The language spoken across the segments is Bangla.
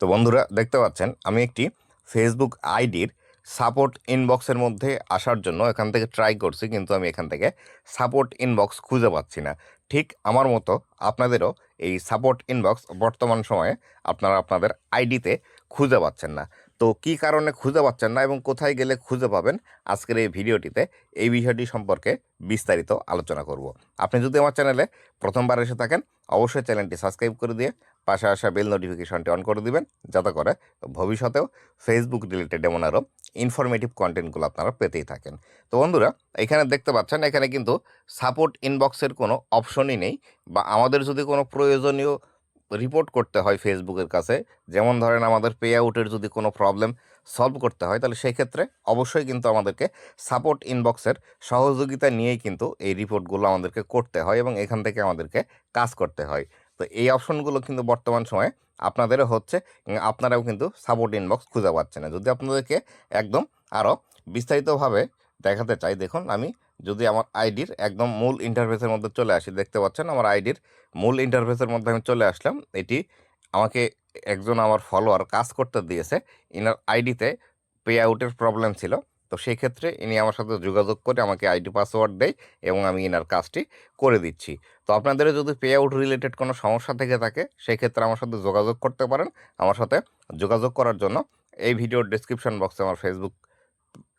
তো বন্ধুরা দেখতে পাচ্ছেন, আমি একটি ফেসবুক আইডির সাপোর্ট ইনবক্সের মধ্যে আসার জন্য এখান থেকে ট্রাই করছি, কিন্তু আমি এখান থেকে সাপোর্ট ইনবক্স খুঁজে পাচ্ছি না। ঠিক আমার মতো আপনাদেরও এই সাপোর্ট ইনবক্স বর্তমান সময়ে আপনারা আপনাদের আইডিতে খুঁজে পাচ্ছেন না। তো কি কারণে খুঁজে পাচ্ছেন না এবং কোথায় গেলে খুঁজে পাবেন আজকের এই ভিডিওটিতে এই বিষয়টি সম্পর্কে বিস্তারিত আলোচনা করব। আপনি যদি আমার চ্যানেলে প্রথমবার এসে থাকেন, অবশ্যই চ্যানেলটি সাবস্ক্রাইব করে দিয়ে পাশে আসা বেল নোটিফিকেশনটি অন করে দিবেন, যাতে করে ভবিষ্যতেও ফেসবুক রিলেটেড এমন আরও ইনফরমেটিভ কন্টেন্টগুলো আপনারা পেতেই থাকেন। তো বন্ধুরা, এখানে দেখতে পাচ্ছেন, এখানে কিন্তু সাপোর্ট ইনবক্সের কোনো অপশনই নেই বা আমাদের যদি কোনো প্রয়োজনীয় রিপোর্ট করতে হয় ফেসবুকের কাছে, যেমন ধরেন আমাদের পে আউটের যদি কোনো প্রবলেম সলভ করতে হয়, তাহলে সেই ক্ষেত্রে অবশ্যই কিন্তু আমাদেরকে সাপোর্ট ইনবক্সের সহযোগিতা নিয়েই কিন্তু এই রিপোর্টগুলো আমাদেরকে করতে হয় এবং এখান থেকে আমাদেরকে কাজ করতে হয়। তো এই অপশনগুলো কিন্তু বর্তমান সময়ে আপনাদেরও হচ্ছে আপনারাও কিন্তু সাপোর্ট ইনবক্স খুঁজে পাচ্ছেন না। যদি আপনাদেরকে একদম আরও বিস্তারিতভাবে দেখাতে চাই, দেখুন আমি যদি আমার আইডির একদম মূল ইন্টারফেসের মধ্যে চলে আসি, দেখতে পাচ্ছেন আমার আইডির মূল ইন্টারফেসের মধ্যে আমি চলে আসলাম। এটি আমাকে একজন আমার ফলোয়ার কাজ করতে দিয়েছে। ইনার আইডিতে পে আউটের প্রবলেম ছিল। তো সেই ক্ষেত্রে ইনি আমার সাথে যোগাযোগ করে আমাকে আইডি পাসওয়ার্ড দেয় এবং আমি ইনার কাজটি করে দিচ্ছি। তো আপনাদের যদি পে আউট রিলেটেড কোনো সমস্যা থেকে থাকে সেই ক্ষেত্রে আমার সাথে যোগাযোগ করতে পারেন। আমার সাথে যোগাযোগ করার জন্য এই ভিডিওর ডিসক্রিপশন বক্সে আমার ফেসবুক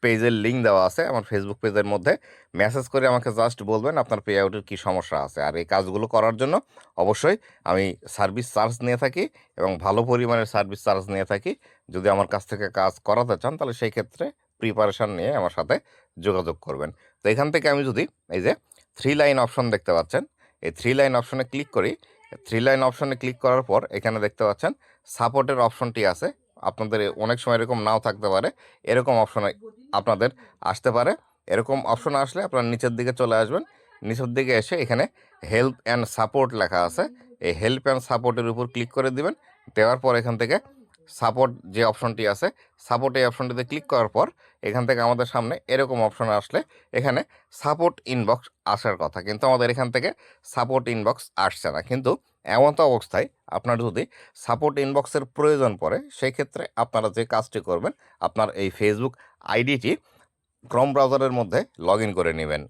পেজের লিঙ্ক দেওয়া আছে। আমার ফেসবুক পেজের মধ্যে মেসেজ করে আমাকে জাস্ট বলবেন আপনার পে আউটের কী সমস্যা আছে। আর এই কাজগুলো করার জন্য অবশ্যই আমি সার্ভিস চার্জ নিয়ে থাকি এবং ভালো পরিমাণের সার্ভিস চার্জ নিয়ে থাকি। যদি আমার কাছ থেকে কাজ করাতে চান, তাহলে সেই ক্ষেত্রে প্রিপারেশান নিয়ে আমার সাথে যোগাযোগ করবেন। তো এখান থেকে আমি যদি এই যে থ্রি লাইন অপশন দেখতে পাচ্ছেন, এই থ্রি লাইন অপশনে ক্লিক করি থ্রি লাইন অপশনে ক্লিক করার পর এখানে দেখতে পাচ্ছেন সাপোর্টের অপশনটি আছে। আপনাদের অনেক সময় এরকম নাও থাকতে পারে, এরকম অপশনে আপনাদের আসতে পারে। এরকম অপশন আসলে আপনারা নিচের দিকে চলে আসবেন, নিচের দিকে এসে এখানে হেল্প অ্যান্ড সাপোর্ট লেখা আছে। এই হেল্প অ্যান্ড সাপোর্টের উপর ক্লিক করে দিবেন, দেওয়ার পর এখান থেকে সাপোর্ট যে অপশনটি আছে সাপোর্ট এই অপশনটিতে ক্লিক করার পর, এখান থেকে আমাদের সামনে এরকম অপশন আসলে এখানে সাপোর্ট ইনবক্স আসার কথা। কিন্তু আমাদের এখান থেকে সাপোর্ট ইনবক্স আসছে না। কিন্তু এমন তো অবস্থায় আপনার যদি সাপোর্ট ইনবক্সের প্রয়োজন পড়ে সেই ক্ষেত্রে আপনারা যে কাজটি করবেন, আপনার এই ফেসবুক আইডিটি ক্রম ব্রাউজারের মধ্যে লগ করে নেবেন।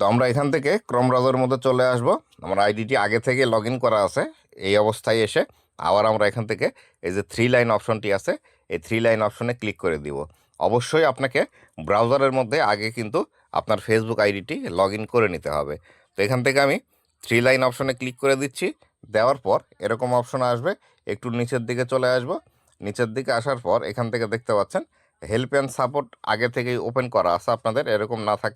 তো আমরা এখান থেকে ক্রম ব্রাউজারের মধ্যে চলে আসব। আমার আইডিটি আগে থেকে লগ করা আছে। এই অবস্থায় এসে আবার আমরা এখান থেকে এই যে থ্রি লাইন অপশনটি আছে, এই থ্রি লাইন অপশনে ক্লিক করে দিব। অবশ্যই আপনাকে ব্রাউজারের মধ্যে আগে কিন্তু আপনার ফেসবুক আইডিটি লগ করে নিতে হবে। তো এখান থেকে আমি থ্রি লাইন অপশনে ক্লিক করে দিচ্ছি। দেওয়ার পর এরকম অপশন আসবে, একটু নিচের দিকে চলে আসব। নিচের দিকে আসার পর এখান থেকে দেখতে পাচ্ছেন হেল্প অ্যান্ড সাপোর্ট আগে থেকেই ওপেন করা আছে আপনাদের। এরকম না থাক,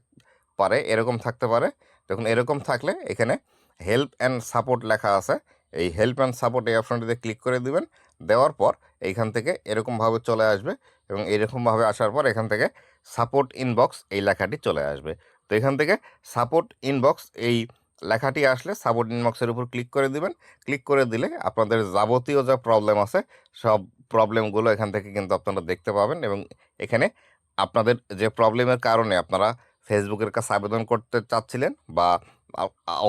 পারে, এরকম থাকতে পারে। দেখুন, এরকম থাকলে এখানে হেল্প অ্যান্ড সাপোর্ট লেখা আছে। এই হেল্প অ্যান্ড সাপোর্ট এই অপশনটিতে ক্লিক করে দিবেন। দেওয়ার পর এইখান থেকে এরকমভাবে চলে আসবে এবং এরকমভাবে আসার পর এখান থেকে সাপোর্ট ইনবক্স এই লেখাটি চলে আসবে। তো এখান থেকে সাপোর্ট ইনবক্স এই লেখাটি আসলে সাপোর্ট ইনবক্সের উপর ক্লিক করে দিবেন। ক্লিক করে দিলে আপনাদের যাবতীয় যা প্রবলেম আছে, সব প্রবলেমগুলো এখান থেকে কিন্তু আপনারা দেখতে পাবেন এবং এখানে আপনাদের যে প্রবলেমের কারণে আপনারা ফেসবুকের কাছে আবেদন করতে চাচ্ছিলেন বা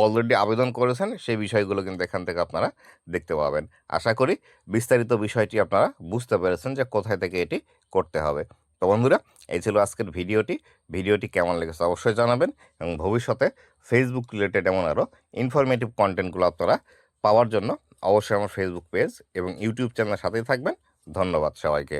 অলরেডি আবেদন করেছেন, সেই বিষয়গুলো কিন্তু এখান থেকে আপনারা দেখতে পাবেন। আশা করি বিস্তারিত বিষয়টি আপনারা বুঝতে পেরেছেন যে কোথায় থেকে এটি করতে হবে। তো বন্ধুরা, এই ছিল আজকের ভিডিওটি। ভিডিওটি কেমন লেগেছে অবশ্যই জানাবেন এবং ভবিষ্যতে ফেসবুক রিলেটেড এমন আরও ইনফরমেটিভ কন্টেন্টগুলো আপনারা পাওয়ার জন্য অবশ্যই আমার ফেসবুক পেজ এবং ইউটিউব চ্যানেলের সাথেই থাকবেন। ধন্যবাদ সবাইকে।